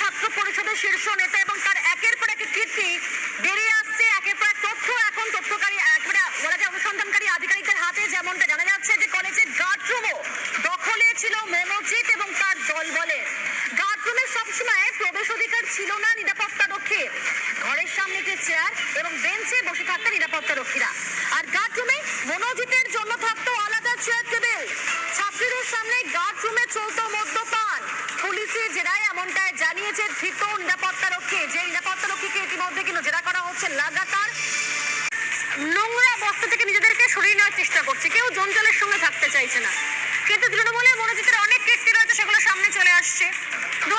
ছাত্র পরিষদের শীর্ষ নেতা এবং তার একের পর এক কীর্তি বেরিয়ে আসছে। একের পর এক তথ্য এখন তথ্যকারী, একেবারে বলা যায় অনুসন্ধানকারী আধিকারিকদের হাতে যেমনটা জানা যাচ্ছে যে কলেজের গার্ডরুমও দখলে ছিল মনোজিৎ এবং তার দলবলের গার্ডরুমে সবসময় প্রবেশ অধিকার ছিল না নিরাপত্তা রক্ষে। ঘরের সামনে একটি চেয়ার এবং বেঞ্চে ইতিমধ্যে কিন্তু জেরা করা হচ্ছে, লাগাতার নোংরা বস্তা থেকে নিজেদেরকে সরিয়ে নেওয়ার চেষ্টা করছে। কেউ জঞ্জালের সঙ্গে থাকতে চাইছে না। কিন্তু তৃণমূলে মনোজিতের অনেক কীর্তি রয়েছে, সেগুলো সামনে চলে আসছে। দু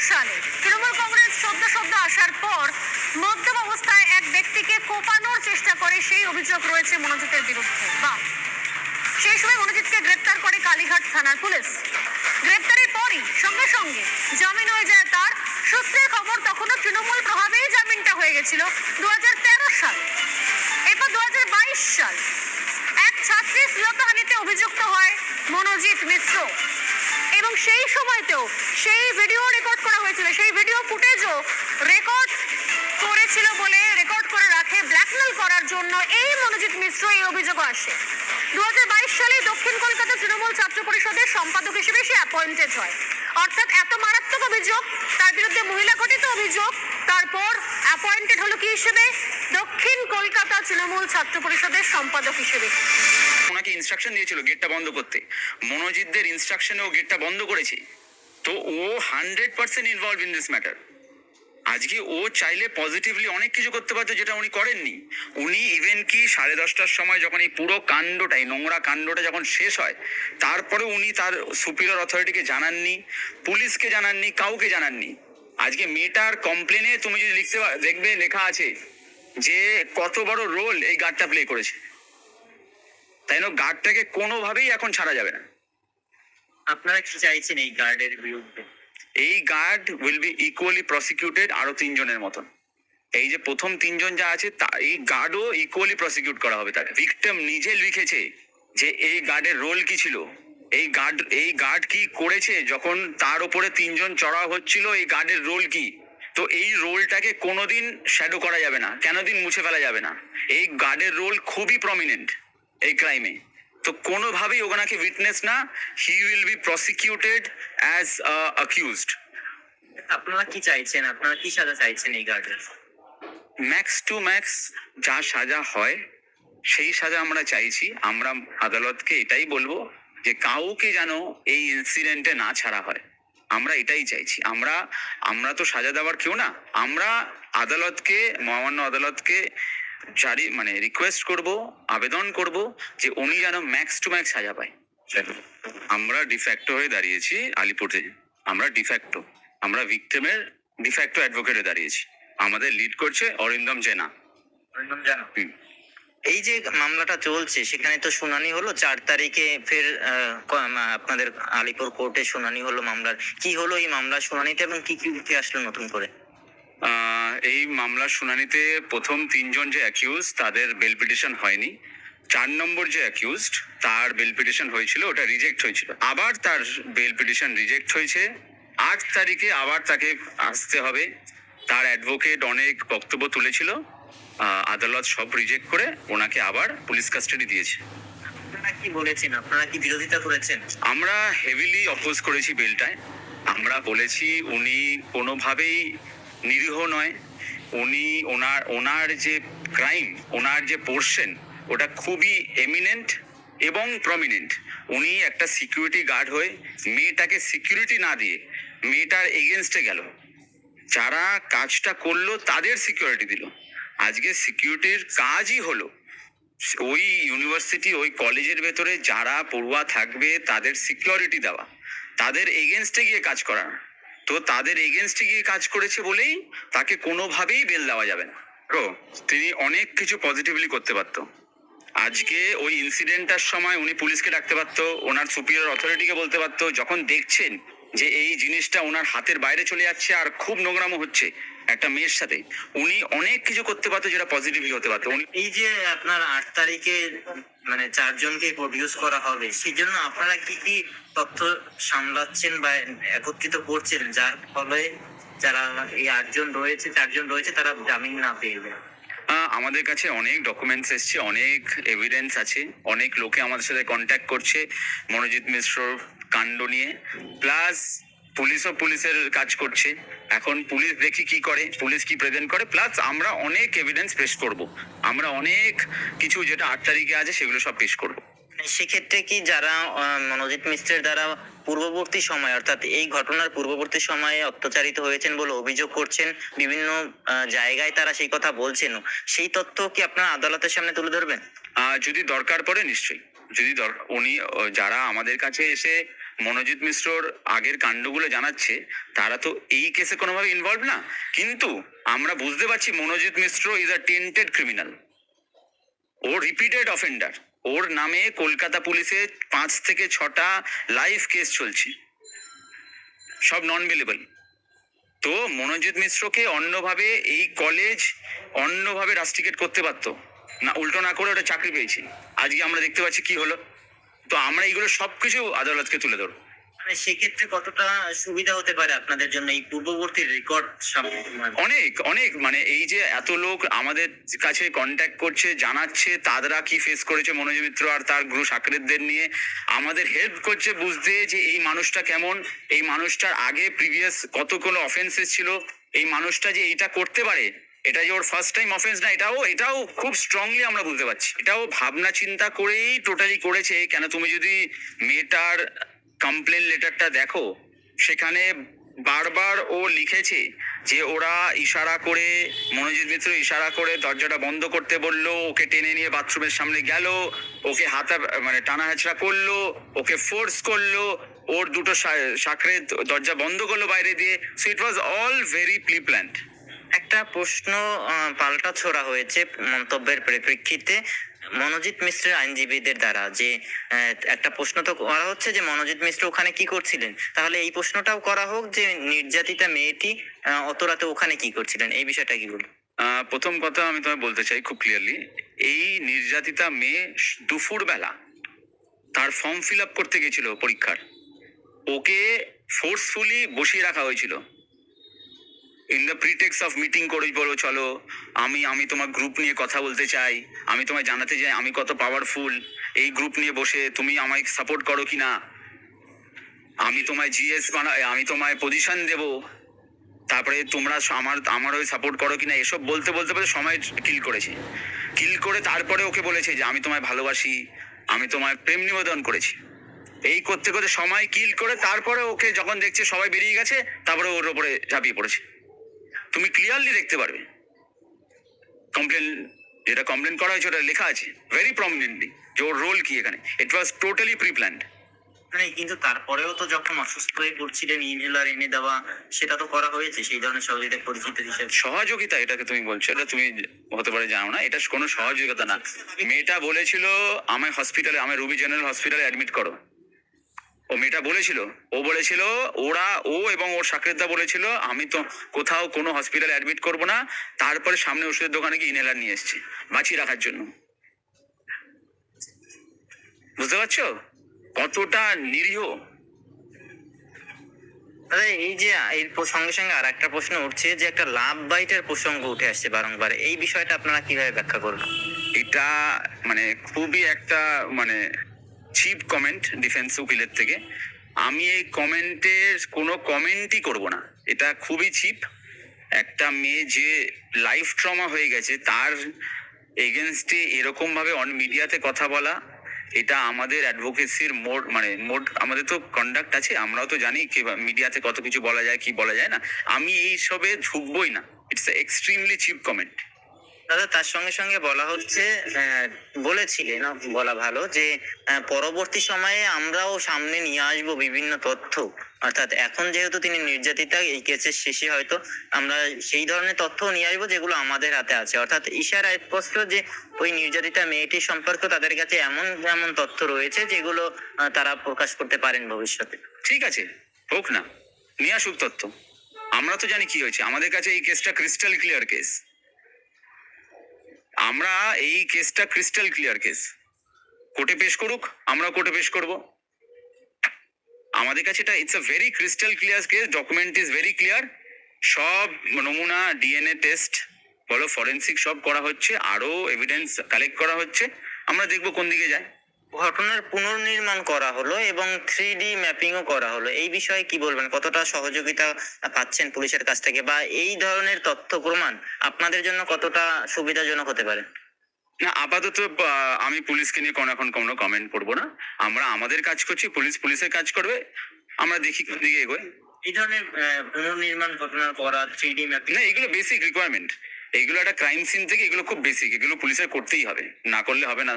সালে তৃণমূল কংগ্রেস সদ্য সদ্য আসার পর মদ্যপ অবস্থায় এক ব্যক্তিকে কোপানোর চেষ্টা করে, সেই অভিযোগ রয়েছে মনোজিতের বিরুদ্ধে। বা, সেই সময় মনোজিৎকে গ্রেপ্তার করে কালীঘাট থানার পুলিশ। গ্রেপ্তারের পরই সঙ্গে সঙ্গে জামিন হয়ে যায় তার। সূত্রের খবর, তখনও তৃণমূল প্রভাবেই জামিনটা হয়ে গেছিল দু হাজার তেরো সাল। এরপর দু হাজার বাইশ সাল, এক ছাত্রী শ্লীলতাহানিতে অভিযুক্ত হয় মনোজিৎ মিশ্র এবং সেই সময়তেও সেই ভিডিও রেকর্ড করা হয়েছিল, সেই ভিডিও ফুটেজও রেকর্ড করেছিল বলে রেকর্ড করে রাখে ব্ল্যাকমেল করার জন্য এই মনোজিৎ মিশ্র এই অভিযোগ আসে। দু সালে দক্ষিণ কলকাতা তৃণমূল ছাত্র পরিষদের সম্পাদক হিসেবে সে অ্যাপয়েন্টেড হয়। অর্থাৎ এত মারাত্মক অভিযোগ, তার বিরুদ্ধে মহিলা ঘটিত অভিযোগ, তারপর অ্যাপয়েন্টেড হলো কি হিসেবে? দক্ষিণ কলকাতা তৃণমূল ছাত্র পরিষদের সম্পাদক হিসেবে। ওনাকে ইনস্ট্রাকশন দিয়েছিল গেটটা বন্ধ করতে। মনোজিৎদের ইনস্ট্রাকশনে ও গেটটা বন্ধ করেছে। তো ও hundred percent involve in this matter আজকে ও চাইলে পজিটিভলি অনেক কিছু করতে পারতো যেটা উনি করেননি। উনি ইভেন কি সাড়ে দশটার সময় যখন এই পুরো কাণ্ডটাই, নোংরা কাণ্ডটা যখন শেষ হয়, তারপরে উনি তার সুপিরিয়র অথরিটিকে জানাননি, পুলিশকে জানাননি, কাউকে জানাননি। আজকে মেয়েটার কমপ্লেনে তুমি যদি লিখতে দেখবে লেখা আছে যে কত বড় রোল এই গার্ডটা প্লে করেছে। তাই জন্য গার্ডটাকে কোনোভাবেই এখন ছাড়া যাবে না। আপনারা কি চাইছেন এই গার্ডের বিরুদ্ধে? এই guard will be equally prosecuted আরও তিনজনের মতন। এই যে প্রথম তিনজন যা আছে, তা এই গার্ডও ইকুয়ালি প্রসিকিউট করা হবে তার ভিকটিম নিজে লিখেছে যে এই গার্ডের রোল কি ছিল? এই গার্ড এই গার্ড কি করেছে যখন তার উপরে তিনজন চড়া হচ্ছিল, এই গার্ডের রোল কি? তো এই রোলটাকে কোনোদিন শ্যাডো করা যাবে না কেন দিন মুছে ফেলা যাবে না। এই গার্ডের রোল খুবই প্রমিনেন্ট এই ক্রাইমে তো কোনোভাবেই ওনাকে উইটনেস না। He will be prosecuted as accused আপনারা কি চাইছেন? আপনারা কি সাজা চাইছেন এই গার্ডের ম্যাক্স টু ম্যাক্স যা সাজা হয় সেই সাজা আমরা চাইছি। আমরা আদালতকে এটাই বলব যে কাউকে যেন এই ইনসিডেন্টে না ছাড়া হয়। আমরা এটাই চাইছি। আমরা আমরা তো সাজা দেওয়ার কেউ না। আমরা আদালতকে মহামান্য আদালতকে জারি মানে রিকোয়েস্ট করব আবেদন করব যে উনি যেন ম্যাক্স টু ম্যাক্স সাজা পায়। আমরা ডিফ্যাক্টো হয়ে দাঁড়িয়েছি আলিপুরে আমরা ডিফ্যাক্টো আমরা ভিক্টিমের ডিফ্যাক্টো অ্যাডভোকেটে দাঁড়িয়েছি। আমাদের লিড করছে অরিন্দম জেনা। অরিন্দম জেনা। এই যে মামলাটা চলছে সেখানে তো শুনানি হলো চার তারিখে ফের আহ, আপনাদের আলিপুর কোর্টে শুনানি হলো মামলার। কি হলো এই মামলার শুনানিতে এবং কি কি উঠে আসলো নতুন করে? এই মামলার শুনানিতে প্রথম তিনজন যে অ্যাকিউজ তাদের বেল পিটিশন হয়নি। চার নম্বর যে অ্যাকিউজড তার বেল পিটিশন হয়েছিল ওটা রিজেক্ট হয়েছিল। আবার তার বেল পিটিশন রিজেক্ট হয়েছে। আট তারিখে আবার তাকে আসতে হবে। তার অ্যাডভোকেট অনেক বক্তব্য তুলেছিল। আদালত সব রিজেক্ট করে ওনাকে আবার পুলিশ কাস্টাডি দিয়েছে। আপনারা কি বলেছেন? আপনারা কি বিরোধিতা করেছেন? আমরা হেভিলি অপোজ করেছি বেলটায় আমরা বলেছি উনি কোনোভাবেই নিরীহ নয়, উনি ওনার ওনার যে ক্রাইম ওনার যে পোর্শন ওটা খুবই এমিনেন্ট এবং প্রমিনেন্ট উনি একটা সিকিউরিটি গার্ড হয়ে মেয়েটাকে সিকিউরিটি না দিয়ে মেয়েটার এগেনস্টে গেল। যারা কাজটা করল, তাদের সিকিউরিটি দিল। আজকে সিকিউরিটির কাজই হলো, ওই ইউনিভার্সিটি ওই কলেজের ভেতরে যারা পড়ুয়া থাকবে, তাদের সিকিউরিটি দেওয়া। তাদের এগেনস্টে গিয়ে কাজ করা তো তাদের এগেনস্টে গিয়ে কাজ করেছে বলেই তাকে কোনোভাবেই বেল দেওয়া যাবে না। তিনি অনেক কিছু পজিটিভলি করতে পারতো। আজকে ওই ইনসিডেন্টটার সময় উনি পুলিশকে ডাকতে পারতো, ওনার সুপিরিয়র অথরিটিকে বলতে পারতো, যখন দেখছেন যে এই জিনিসটা ওনার হাতের বাইরে চলে যাচ্ছে আর খুব নোংরামো হচ্ছে একটা মেয়ের সাথে উনি অনেক কিছু করতে পারতো যেটা পজিটিভলি হতে পারতো। উনি এই যে আপনার আট তারিখে মানে চারজনকে প্রডিউস করা হবে সেই জন্য আপনারা কি কি তথ্য সামলাচ্ছেন বা একত্রিত করছেন? যার ফলে যারা এই আটজন রয়েছে চারজন রয়েছে তারা জামিন না পেয়ে যায়। আমাদের কাছে অনেক ডকুমেন্টস এসছে অনেক এভিডেন্স আছে অনেক লোকে আমাদের সাথে কন্ট্যাক্ট করছে মনোজিৎ মিশ্রর কাণ্ড নিয়ে। প্লাস পুলিশও পুলিশের কাজ করছে। এখন পুলিশ দেখি কি করে পুলিশ কি প্রেজেন্ট করে। প্লাস আমরা অনেক এভিডেন্স পেশ করব। আমরা অনেক কিছু যেটা আট তারিখে আছে সেগুলো সব পেশ করব। সেক্ষেত্রে কি যারা মনোজিৎ মিশ্রের দ্বারা পূর্ববর্তী সময় অর্থাৎ এই ঘটনার পূর্ববর্তী সময়ে অত্যাচারিত হয়েছেন বলে অভিযোগ করছেন বিভিন্ন জায়গায় তারা সেই কথা বলছেন সেই তথ্য কি আপনারা আদালতের সামনে তুলে ধরবেন? যদি দরকার পড়ে নিশ্চয়ই। যদি উনি যারা আমাদের কাছে এসে মনোজিৎ মিশ্রর আগের কাণ্ডগুলো জানাচ্ছে, তারা তো এই কেসে কোনোভাবে ইনভলভ না। কিন্তু আমরা বুঝতে পারছি Manojit Mishra is a tainted criminal O repeated offender ওর নামে কলকাতা পুলিশে পাঁচ থেকে ছটা লাইভ কেস চলছে। সব নন বেলেবল তো মনোজিৎ মিশ্রকে অন্যভাবে এই কলেজ অন্যভাবে রাস্টিকেট করতে পারতো। না, উল্টো না করে ওটা চাকরি পেয়েছে। আজকে আমরা দেখতে পাচ্ছি কি হলো। তো আমরা এইগুলো সবকিছু আদালতকে তুলে ধরবো। মানে সেক্ষেত্রে কতটা সুবিধা হতে পারে আপনাদের জন্য? এই পূর্ববর্তী রেকর্ড অনেক অনেক। মানে এই যে এত লোক আমাদের কাছে কন্ট্যাক্ট করছে জানাচ্ছে তারা কি ফেস করেছে মনোজ মিত্র আর তার গুরু সাকরেতদের নিয়ে। আমাদের হেল্প করছে বুঝতে যে এই মানুষটা কেমন এই মানুষটার আগে প্রিভিয়াস কতগুলো অফেন্সেস ছিল এই মানুষটা যে এইটা করতে পারে এটা যে ওর ফার্স্ট টাইম অফেন্স না, এটাও এটাও খুব স্ট্রংলি আমরা বুঝতে পারছি। এটাও ভাবনা চিন্তা করেই টোটালি করেছে, কেন তুমি যদি মেয়েটার কমপ্লেন লেটারটা দেখো, সেখানে বারবার ও লিখেছে যে ওরা ইশারা করে, মনোজিৎ মিত্র ইশারা করে দরজাটা বন্ধ করতে বলল, ওকে টেনে নিয়ে বাথরুমের সামনে গেল, ওকে হাতা মানে টানা হেঁচড়া করল, ওকে ফোর্স করল, ওর দুটো সাকরে দরজা বন্ধ করল বাইরে দিয়ে। So it was all very প্লি planned একটা প্রশ্ন পাল্টা ছোড়া হয়েছে মন্তব্যের পরিপ্রেক্ষিতে মনোজিৎ মিশ্রের আইনজীবীদের দ্বারা যে একটা প্রশ্ন তো করা হচ্ছে যে, মনোজিৎ মিশ্র ওখানে কি করছিলেন? তাহলে এই প্রশ্নটাও করা হোক যে, নির্যাতিতা মেয়েটি অত রাতে ওখানে কি করছিলেন? এই বিষয়টা কি বলুন? প্রথম কথা আমি তোমায় বলতে চাই খুব ক্লিয়ারলি এই নির্যাতিতা মেয়ে দুপুর বেলা তার ফর্ম ফিল আপ করতে গেছিল পরীক্ষার। ওকে ফোর্সফুলি বসিয়ে রাখা হয়েছিল। In the pretext of meeting করে বলো, চলো। আমি আমি তোমার গ্রুপ নিয়ে কথা বলতে চাই। আমি তোমায় জানাতে চাই, আমি কত পাওয়ারফুল এই গ্রুপ নিয়ে বসে তুমি আমায় সাপোর্ট করো কি না? আমি তোমায় জিএস বানা আমি তোমায় পজিশন দেব। তারপরে তোমরা আমার আমার ওই সাপোর্ট করো কিনা এসব বলতে বলতে বলতে সময় কিল করেছে। কিল করে তারপরে ওকে বলেছে যে, আমি তোমায় ভালোবাসি, আমি তোমায় প্রেম নিবেদন করেছি। এই করতে করতে সময় কিল করে তারপরে ওকে যখন দেখছে সবাই বেরিয়ে গেছে, তারপরে ওর ওপরে ঝাঁপিয়ে পড়েছে। তুমি ক্লিয়ারলি দেখতে পারবে। কমপ্লেন যেটা কমপ্লেন করা হয়েছে ওটা লেখা আছে ভেরি প্রমিনেন্টলি যে ওর রোল কি এখানে। It was totally pre planned কিন্তু তারপরেও তো যখন অসুস্থ হয়ে পড়ছিলেন ইনহেলার এনে দেওয়া সেটা তো করা হয়েছে সেই ধরনের সহযোগিতা পরিচিত হিসেবে সহযোগিতা এটাকে তুমি বলছো এটা তুমি হতে পারে জানো না এটা কোনো সহযোগিতা না। মেয়েটা বলেছিল আমায় হসপিটালে আমায় রুবি জেনারেল হসপিটালে অ্যাডমিট করো। ও মেয়েটা বলেছিল ও বলেছিল ওরা ও এবং ওর সাকরেদা বলেছিল আমি তো কোথাও কোনো হসপিটালে অ্যাডমিট করব না তারপরে সামনে ওষুধের দোকানে গিয়ে ইনহেলার নিয়ে এসেছি বাঁচিয়ে রাখার জন্য। বুঝতে পারছ? কতটা নিরীহ। দাদা এই যে এর সঙ্গে সঙ্গে আর একটা প্রশ্ন উঠছে যে একটা লাভ বাইটের প্রসঙ্গ উঠে আসছে বারংবার। এই বিষয়টা আপনারা কীভাবে ব্যাখ্যা করবেন? এটা মানে খুবই একটা মানে চিপ কমেন্ট ডিফেন্স উকিলের থেকে। আমি এই কমেন্টের কোনো কমেন্টই করব না। এটা খুবই চিপ একটা মেয়ে যে লাইফ ট্রমা হয়ে গেছে, তার এগেনস্টে এরকম ভাবে অন মিডিয়াতে কথা বলা, এটা আমাদের অ্যাডভোকেসির মোড মানে মোড, আমাদের তো কন্ডাক্ট আছে, আমরাও তো জানি কি মিডিয়াতে কত কিছু বলা যায়, কি বলা যায় না। আমি এই সবে ঝুঁকবই না। ইটস এক্সট্রিমলি চিপ কমেন্ট দাদা, তার সঙ্গে সঙ্গে বলা হচ্ছে বলেছিলেন, বলা ভালো যে পরবর্তী সময়ে আমরাও সামনে নিয়ে আসব বিভিন্ন তথ্য। অর্থাৎ এখন যেহেতু তিনি নির্যাতিতা, এই কেসের শেষে হয়তো আমরা সেই ধরনের তথ্য নিয়ে আসব যেগুলো আমাদের হাতে আছে। অর্থাৎ ইশারা স্পষ্ট যে, ওই নির্যাতিতা মেয়েটির সম্পর্কে তাদের কাছে এমন এমন তথ্য রয়েছে যেগুলো তারা প্রকাশ করতে পারেন ভবিষ্যতে। ঠিক আছে, হোক না, নিয়ে আসুক তথ্য। আমরা তো জানি কি হয়েছে। আমাদের কাছে এই কেসটা ক্রিস্টাল ক্লিয়ার কেস আমরা এই কেসটা ক্রিস্টাল ক্লিয়ার কেস কোর্টে পেশ করুক, আমরা কোর্টে পেশ করব। আমাদের কাছে এটা it's a very crystal clear case document is very clear সব নমুনা ডিএনএ টেস্ট বলো ফরেন্সিক সব করা হচ্ছে, আরও এভিডেন্স কালেক্ট করা হচ্ছে। আমরা দেখব কোন দিকে যায়। ঘটনার পুনর্নির্মাণ করা হলো এবং থ্রি ডি ম্যাপিংও করা হলো। এই বিষয়ে কি বলবেন? কতটা সহযোগিতা পাচ্ছেন পুলিশের কাছ থেকে বা এই ধরনের তথ্য প্রমাণ আপনাদের জন্য কতটা সুবিধাজনক হতে পারে? না আপাতত আমি পুলিশকে নিয়ে কোনো এখন কোনো কমেন্ট করব না। আমরা আমাদের কাজ করছি পুলিশ পুলিশের কাজ করবে। আমরা দেখি কোন দিকে এগোয়। এই ধরনের পুনর্নির্মাণ ঘটনা করা থ্রি ডি ম্যাপিং না এগুলো বেসিক রিকোয়ারমেন্ট এগুলো একটা ক্রাইম সিন থেকে এগুলো খুব বেসিক এগুলো পুলিশের করতেই হবে। না করলে হবে না।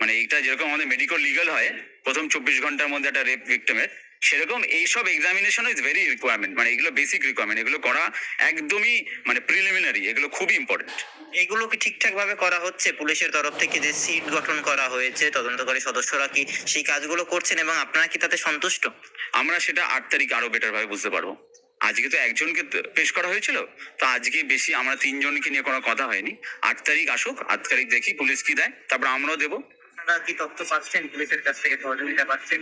মানে এইটা যেরকম আমাদের মেডিকেল লিগাল হয় প্রথম চব্বিশ ঘণ্টার মধ্যে একটা রেপ ভিক্টিমের সেরকম এইসব এক্সামিনেশন ইজ ভেরি রিকোয়ারমেন্ট মানে এগুলো বেসিক রিকোয়ারমেন্ট এগুলো করা একদমই মানে প্রিলিমিনারি এগুলো খুবই ইম্পর্টেন্ট এগুলো কি ঠিকঠাক ভাবে করা হচ্ছে? পুলিশের তরফ থেকে যে সিট গঠন করা হয়েছে তদন্তকারী সদস্যরা কি সেই কাজগুলো করছেন এবং আপনারা কি তাতে সন্তুষ্ট? আমরা সেটা আট তারিখ আরও বেটার ভাবে বুঝতে পারব। আজকে তো একজনকে পেশ করা হয়েছিল তো আজকে বেশি আমরা তিনজনকে নিয়ে কোনো কথা হয়নি। আট তারিখ আসুক আট তারিখ দেখি পুলিশ কি দেয় তারপর আমরাও দেবো। আপনারা কি তথ্য পাচ্ছেন? পুলিশের কাছ থেকে সহযোগিতা পাচ্ছেন?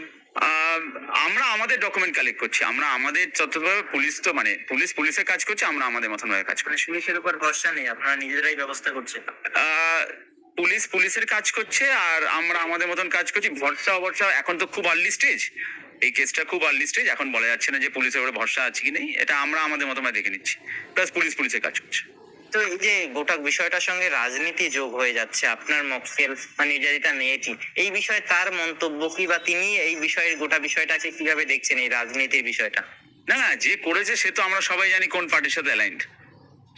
আমরা আমাদের ডকুমেন্ট কালেক্ট করছি। আমরা আমাদের যতভাবে পুলিশ তো মানে পুলিশ পুলিশের কাজ করছে আমরা আমাদের মতন ভাবে কাজ করছি। পুলিশের উপর ভরসা নেই আপনারা নিজেরাই ব্যবস্থা করছেন। পুলিশ পুলিশের কাজ করছে আর আমরা আমাদের মতন কাজ করছি। ভরসা অবর্ষা এখন তো খুব আর্লি স্টেজ এই কেসটা খুব আর্লি স্টেজ এখন বলা যাচ্ছে না যে পুলিশের উপরে ভরসা আছে কি নেই। এটা আমরা আমাদের ভাবে দেখে নিচ্ছি। প্লাস পুলিশ পুলিশের কাজ করছে। তো এই যে গোটা বিষয়টার সঙ্গে রাজনীতি যোগ হয়ে যাচ্ছে, আপনার মক্কেল বা নির্যাতিতা মেয়েটি, এই বিষয়ে তার মন্তব্য কি বা তিনি এই বিষয়ের গোটা বিষয়টাকে কীভাবে দেখছেন, এই রাজনীতির বিষয়টা? না না, যে করেছে সে তো আমরা সবাই জানি কোন পার্টির সাথে অ্যালাইন্ড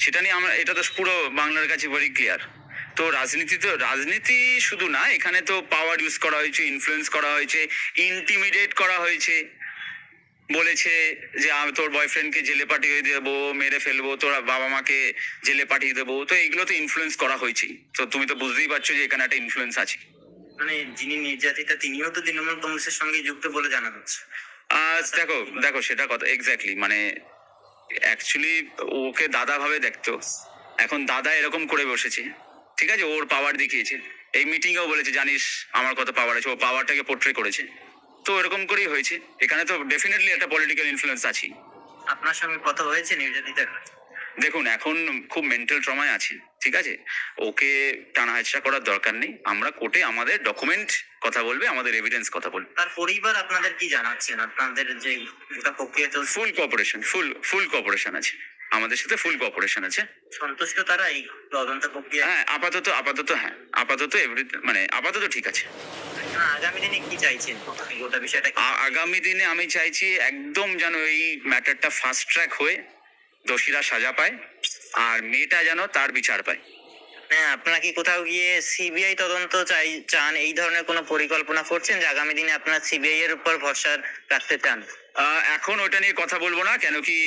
সেটা নিয়ে আমরা, এটা তো পুরো বাংলার কাছে ভেরি ক্লিয়ার তো রাজনীতি তো, রাজনীতি শুধু না, এখানে তো পাওয়ার ইউজ করা হয়েছে ইনফ্লুয়েন্স করা হয়েছে ইন্টিমিডেট করা হয়েছে। বলেছে যে আমি তোর বয়ফ্রেন্ডকে জেলে পাঠিয়ে দেবো মেরে ফেলব তোর বাবা মাকে জেলে পাঠিয়ে দেবো। তো এইগুলো তো ইনফ্লুয়েন্স করা হয়েছেই। তো তুমি তো বুঝতেই পারছ যে এখানে একটা ইনফ্লুয়েন্স আছে। মানে যিনি নির্যাতিতা তিনিও তো তৃণমূল কংগ্রেসের সঙ্গে যুক্ত বলে জানা যাচ্ছে। দেখো দেখো সেটা কথা এক্স্যাক্টলি মানে অ্যাকচুয়ালি ওকে দাদা ভাবে দেখতো। এখন দাদা এরকম করে বসেছে। ঠিক আছে ওর পাওয়ার দেখিয়েছে। এই মিটিং এও বলেছে জানিস আমার কত পাওয়ার আছে। ও পাওয়ারটাকে পোর্ট্রে করেছে। তো এরকম করেই হয়েছে। এখানে তো ডেফিনেটলি একটা পলিটিক্যাল ইনফ্লুয়েন্স আছে আপনার সঙ্গে কথা হয়েছে নির্যাতিতার দেখুন এখন খুব মেন্টাল ট্রমায় আছে ঠিক আছে? ওকে টানা হেঁচড়া করার দরকার নেই। আমরা কোর্টে আমাদের ডকুমেন্ট কথা বলবে আমাদের এভিডেন্স কথা বলবে। তার পরিবার আপনাদের কি জানাচ্ছেন আপনাদের যে প্রক্রিয়া চলছে? ফুল কোঅপারেশন ফুল ফুল কোঅপারেশন আছে। আমাদের সাথে ফুল কোঅপারেশন আছে। সন্তুষ্ট তারা এই তদন্ত প্রক্রিয়া? হ্যাঁ আপাতত আপাতত হ্যাঁ। আপাতত এভরি মানে আপাতত ঠিক আছে। আগামী দিনে আমি চাইছি একদম যেন এই ম্যাটারটা ফাস্ট ট্র্যাক হয়ে দোষীরা সাজা পায় আর মেয়েটা যেন তার বিচার পায়। হ্যাঁ আপনারা কি কোথাও গিয়ে সিবিআই তদন্ত চাই চান? এই ধরনের কোনো পরিকল্পনা করছেন যে আগামী দিনে আপনারা সিবিআই এর উপর ভরসা রাখতে চান? এখন ওটা নিয়ে কথা বলব না কেন কি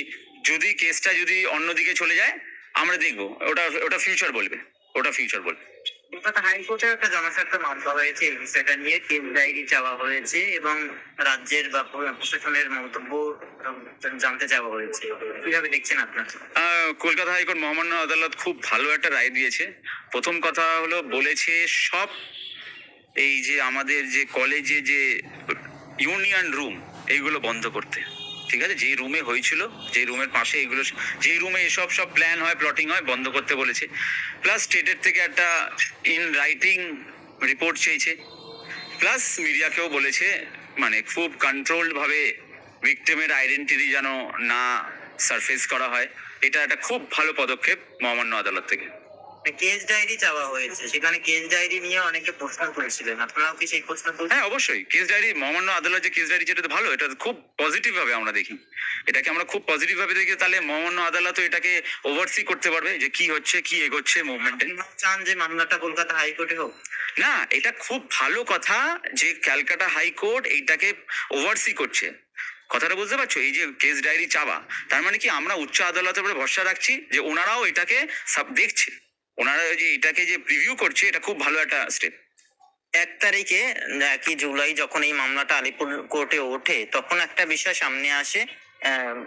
যদি কেসটা যদি অন্যদিকে চলে যায় আমরা দেখব। ওটা ওটা ফিউচার বলবে। ওটা ফিউচার বলবে। কলকাতা হাইকোর্টে একটা জনস্বার্থ মামলা হয়েছে বিষয়টা নিয়ে কেস ডায়েরি চাওয়া হয়েছে, এবং রাজ্যের বা প্রশাসনের মন্তব্য জানতে চাওয়া হয়েছে। কীভাবে দেখছেন আপনার? কলকাতা হাইকোর্ট মহামান্য আদালত খুব ভালো একটা রায় দিয়েছে। প্রথম কথা হলো, বলেছে সব এই যে আমাদের যে কলেজে যে ইউনিয়ন রুম এইগুলো বন্ধ করতে। ঠিক আছে? যেই রুমে হয়েছিল, যেই রুমের পাশে এগুলো যেই রুমে এসব সব প্ল্যান হয় প্লটিং হয়, বন্ধ করতে বলেছে। প্লাস স্টেটের থেকে একটা ইন রাইটিং রিপোর্ট চেয়েছে। প্লাস মিডিয়াকেও বলেছে মানে খুব কন্ট্রোলড ভাবে ভিক্টিমের আইডেন্টিটি যেন না সারফেস করা হয়। এটা একটা খুব ভালো পদক্ষেপ মহামান্য আদালত থেকে। কেস ডায়েরি চাওয়া হয়েছে। সেখানে কেস ডায়েরি নিয়ে অনেকে প্রশ্ন করেছিলেন আপনারাও কি সেই প্রশ্ন তুলছেন? হ্যাঁ অবশ্যই। কেস ডায়েরি মহামান্য আদালত যে কেস ডায়েরি যেটা ভালো এটা খুব পজিটিভ ভাবে আমরা দেখি। এটাকে আমরা খুব পজিটিভ ভাবে দেখি তাহলে মহামান্য আদালত এটাকে ওভারসি করতে পারবে যে কি হচ্ছে কি এগোচ্ছে মুভমেন্টে চান যে মামলাটা কলকাতা হাইকোর্টে হোক? না এটা খুব ভালো কথা যে ক্যালকাটা হাইকোর্ট এইটাকে ওভারসি করছে। কথাটা বুঝতে পারছ? এই যে কেস ডায়েরি চাওয়া তার মানে কি আমরা উচ্চ আদালতের উপরে ভরসা রাখছি যে ওনারাও এটাকে সব দেখছে। ওনারা যে এটাকে যে প্রিভিউ করছে, এটা খুব ভালো একটা স্টেপ এক তারিখে একই জুলাই যখন এই মামলাটা আলিপুর কোর্টে ওঠে, তখন একটা বিষয় সামনে আসে।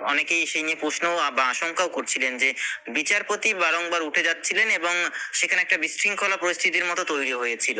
অনেকেই সেই নিয়ে প্রশ্ন বা আশঙ্কাও করছিলেন যে, বিচারপতি বারংবার উঠে যাচ্ছিলেন এবং সেখানে একটা বিশৃঙ্খলা পরিস্থিতির মতো তৈরি হয়েছিল।